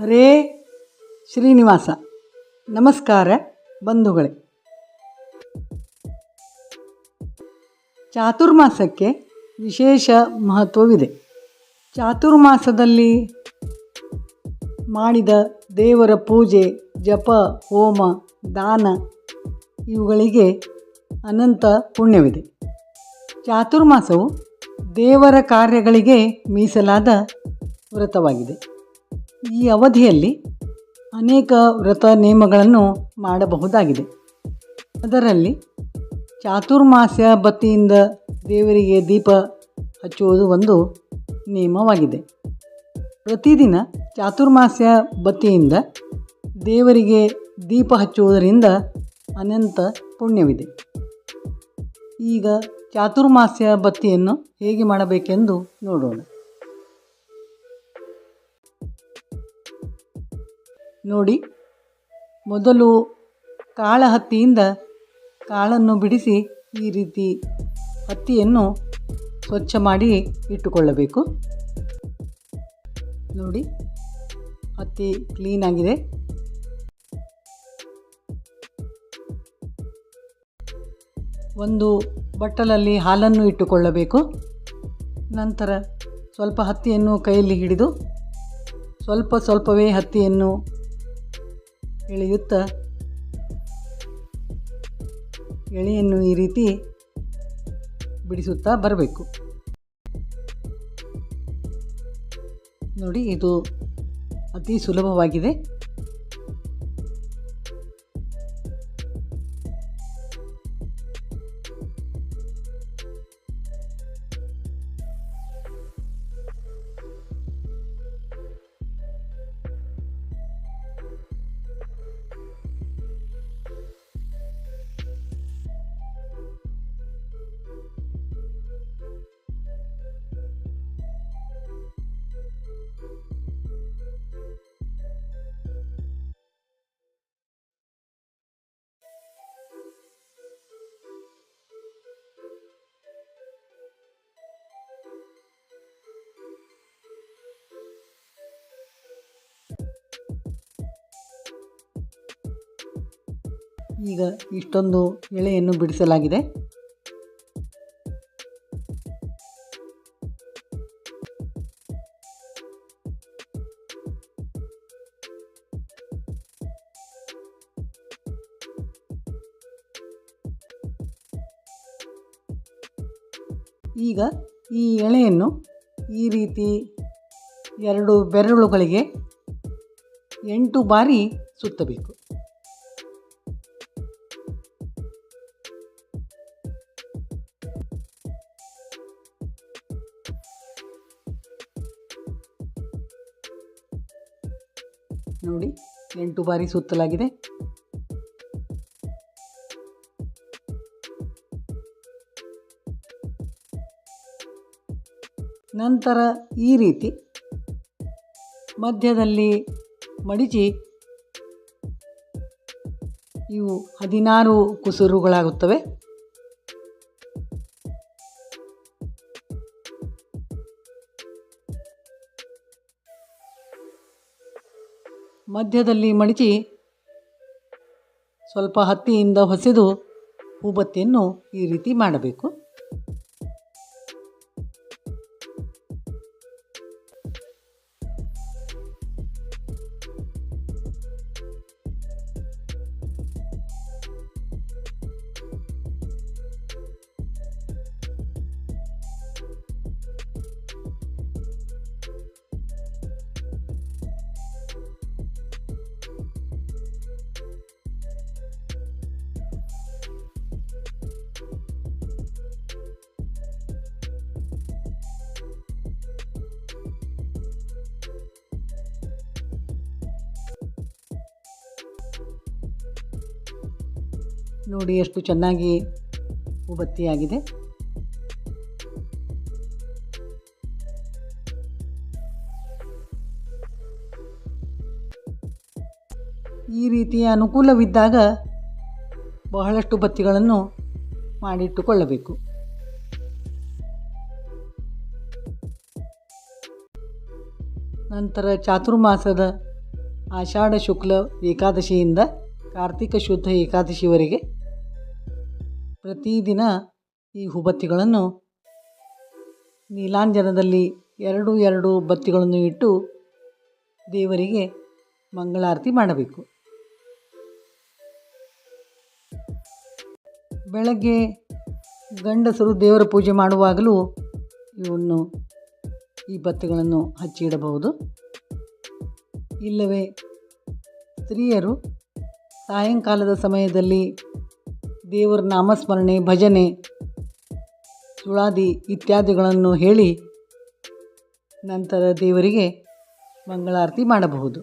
ಹರೇ ಶ್ರೀನಿವಾಸ. ನಮಸ್ಕಾರ ಬಂಧುಗಳೇ. ಚಾತುರ್ಮಾಸಕ್ಕೆ ವಿಶೇಷ ಮಹತ್ವವಿದೆ. ಚಾತುರ್ಮಾಸದಲ್ಲಿ ಮಾಡಿದ ದೇವರ ಪೂಜೆ, ಜಪ, ಹೋಮ, ದಾನ ಇವುಗಳಿಗೆ ಅನಂತ ಪುಣ್ಯವಿದೆ. ಚಾತುರ್ಮಾಸವು ದೇವರ ಕಾರ್ಯಗಳಿಗೆ ಮೀಸಲಾದ ವ್ರತವಾಗಿದೆ. ಈ ಅವಧಿಯಲ್ಲಿ ಅನೇಕ ವ್ರತ ನಿಯಮಗಳನ್ನು ಮಾಡಬಹುದಾಗಿದೆ. ಅದರಲ್ಲಿ ಚಾತುರ್ಮಾಸ್ಯ ಬತ್ತಿಯಿಂದ ದೇವರಿಗೆ ದೀಪ ಹಚ್ಚುವುದು ಒಂದು ನಿಯಮವಾಗಿದೆ. ಪ್ರತಿದಿನ ಚಾತುರ್ಮಾಸ್ಯ ಬತ್ತಿಯಿಂದ ದೇವರಿಗೆ ದೀಪ ಹಚ್ಚುವುದರಿಂದ ಅನಂತ ಪುಣ್ಯವಿದೆ. ಈಗ ಚಾತುರ್ಮಾಸ್ಯ ಬತ್ತಿಯನ್ನು ಹೇಗೆ ಮಾಡಬೇಕೆಂದು ನೋಡೋಣ. ನೋಡಿ, ಮೊದಲು ಕಾಳ ಹತ್ತಿಯಿಂದ ಕಾಳನ್ನು ಬಿಡಿಸಿ ಈ ರೀತಿ ಹತ್ತಿಯನ್ನು ಸ್ವಚ್ಛ ಮಾಡಿ ಇಟ್ಟುಕೊಳ್ಳಬೇಕು. ನೋಡಿ, ಹತ್ತಿ ಕ್ಲೀನಾಗಿದೆ ಒಂದು ಬಟ್ಟಲಲ್ಲಿ ಹಾಲನ್ನು ಇಟ್ಟುಕೊಳ್ಳಬೇಕು. ನಂತರ ಸ್ವಲ್ಪ ಹತ್ತಿಯನ್ನು ಕೈಯಲ್ಲಿ ಹಿಡಿದು ಸ್ವಲ್ಪ ಸ್ವಲ್ಪವೇ ಹತ್ತಿಯನ್ನು ಎಳೆಯುತ್ತಾ. ಎಳೆಯನ್ನು ಈ ರೀತಿ ಬಿಡಿಸುತ್ತಾ ಬರಬೇಕು. ನೋಡಿ ಇದು ಅತಿ ಸುಲಭವಾಗಿದೆ. ಈಗ ಇಷ್ಟೊಂದು ಎಳೆಯನ್ನು ಬಿಡಿಸಲಾಗಿದೆ. ಈಗ ಈ ಎಳೆಯನ್ನು ಈ ರೀತಿ ಎರಡು ಬೆರಳುಗಳಿಗೆ ಎಂಟು ಬಾರಿ ಸುತ್ತಬೇಕು. ನೋಡಿ ಎಂಟು ಬಾರಿ ಸುತ್ತಲಾಗಿದೆ. ನಂತರ ಈ ರೀತಿ ಮಧ್ಯದಲ್ಲಿ ಮಡಿಚಿ ಇವು ಹದಿನಾರು ಕುಸುರುಗಳಾಗುತ್ತವೆ. ಮಧ್ಯದಲ್ಲಿ ಮಡಚಿ ಸ್ವಲ್ಪ ಹತ್ತಿಯಿಂದ ಹೊಸೆದು ಹೂಬತ್ತಿಯನ್ನು ಈ ರೀತಿ ಮಾಡಬೇಕು. ನೋಡಿ ಎಷ್ಟು ಚೆನ್ನಾಗಿ ಹೂಬತ್ತಿಯಾಗಿದೆ. ಈ ರೀತಿಯ ಅನುಕೂಲವಿದ್ದಾಗ ಬಹಳಷ್ಟು ಬತ್ತಿಗಳನ್ನು ಮಾಡಿಟ್ಟುಕೊಳ್ಳಬೇಕು. ನಂತರ ಚಾತುರ್ಮಾಸದ ಆಷಾಢ ಶುಕ್ಲ ಏಕಾದಶಿಯಿಂದ ಕಾರ್ತಿಕ ಶುದ್ಧ ಏಕಾದಶಿವರೆಗೆ ಪ್ರತಿದಿನ ಈ ಹೂಬತ್ತಿಗಳನ್ನು ನೀಲಾಂಜನದಲ್ಲಿ ಎರಡು ಎರಡು ಬತ್ತಿಗಳನ್ನು ಇಟ್ಟು ದೇವರಿಗೆ ಮಂಗಳಾರತಿ ಮಾಡಬೇಕು. ಬೆಳಗ್ಗೆ ಗಂಡಸರು ದೇವರ ಪೂಜೆ ಮಾಡುವಾಗಲೂ ಇವನ್ನು ಈ ಬತ್ತಿಗಳನ್ನು ಹಚ್ಚಿಡಬಹುದು ಇಲ್ಲವೇ ಸ್ತ್ರೀಯರು ಸಾಯಂಕಾಲದ ಸಮಯದಲ್ಲಿ ದೇವರ ನಾಮಸ್ಮರಣೆ, ಭಜನೆ, ಸುಳಾದಿ ಇತ್ಯಾದಿಗಳನ್ನು ಹೇಳಿ ನಂತರ ದೇವರಿಗೆ ಮಂಗಳಾರತಿ ಮಾಡಬಹುದು.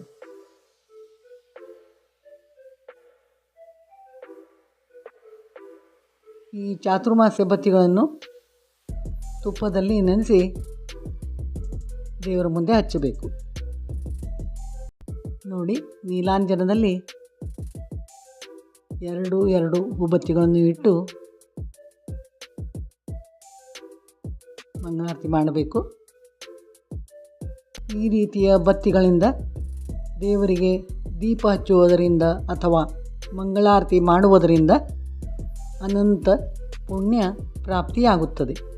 ಈ ಚಾತುರ್ಮಾಸ ಬತ್ತಿಗಳನ್ನು ತುಪ್ಪದಲ್ಲಿ ನೆನೆಸಿ ದೇವರ ಮುಂದೆ ಹಚ್ಚಬೇಕು. ನೋಡಿ, ನೀಲಾಂಜನದಲ್ಲಿ ಎರಡು ಎರಡು ಹೂಬತ್ತಿಗಳನ್ನು ಇಟ್ಟು ಮಂಗಳಾರತಿ ಮಾಡಬೇಕು. ಈ ರೀತಿಯ ಬತ್ತಿಗಳಿಂದ ದೇವರಿಗೆ ದೀಪ ಹಚ್ಚುವುದರಿಂದ ಅಥವಾ ಮಂಗಳಾರತಿ ಮಾಡುವುದರಿಂದ ಅನಂತ ಪುಣ್ಯ ಪ್ರಾಪ್ತಿಯಾಗುತ್ತದೆ.